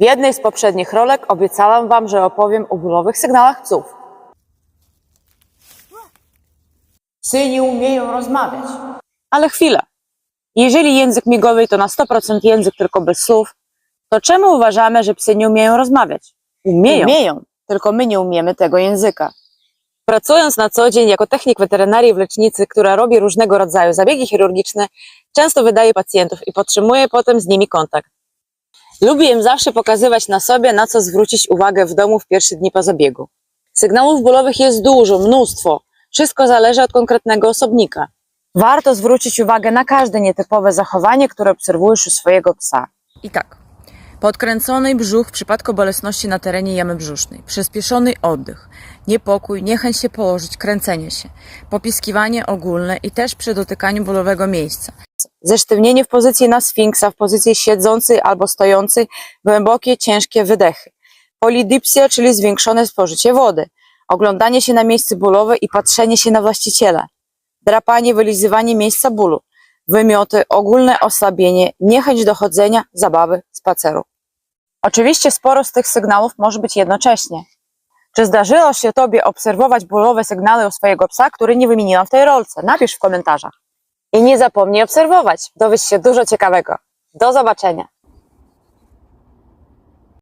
W jednej z poprzednich rolek obiecałam Wam, że opowiem o bólowych sygnałach psów. Psy nie umieją rozmawiać. Ale chwilę. Jeżeli język migowy to na 100% język tylko bez słów, to czemu uważamy, że psy nie umieją rozmawiać? Umieją. Umieją, tylko my nie umiemy tego języka. Pracując na co dzień jako technik weterynarii w lecznicy, która robi różnego rodzaju zabiegi chirurgiczne, często wydaje pacjentów i podtrzymuje potem z nimi kontakt. Lubię im zawsze pokazywać na sobie, na co zwrócić uwagę w domu w pierwsze dni po zabiegu. Sygnałów bólowych jest dużo, mnóstwo. Wszystko zależy od konkretnego osobnika. Warto zwrócić uwagę na każde nietypowe zachowanie, które obserwujesz u swojego psa. I tak. Podkręcony brzuch w przypadku bolesności na terenie jamy brzusznej, przyspieszony oddech, niepokój, niechęć się położyć, kręcenie się, popiskiwanie ogólne i też przy dotykaniu bólowego miejsca. Zesztywnienie w pozycji na sfinksa, w pozycji siedzącej albo stojącej, głębokie, ciężkie wydechy. Polidipsja, czyli zwiększone spożycie wody. Oglądanie się na miejsce bólowe i patrzenie się na właściciela. Drapanie, wylizywanie miejsca bólu. Wymioty, ogólne osłabienie, niechęć do chodzenia, zabawy, spaceru. Oczywiście sporo z tych sygnałów może być jednocześnie. Czy zdarzyło się Tobie obserwować bólowe sygnały u swojego psa, który nie wymieniłam w tej rolce? Napisz w komentarzach. I nie zapomnij obserwować. Dowiesz się dużo ciekawego. Do zobaczenia.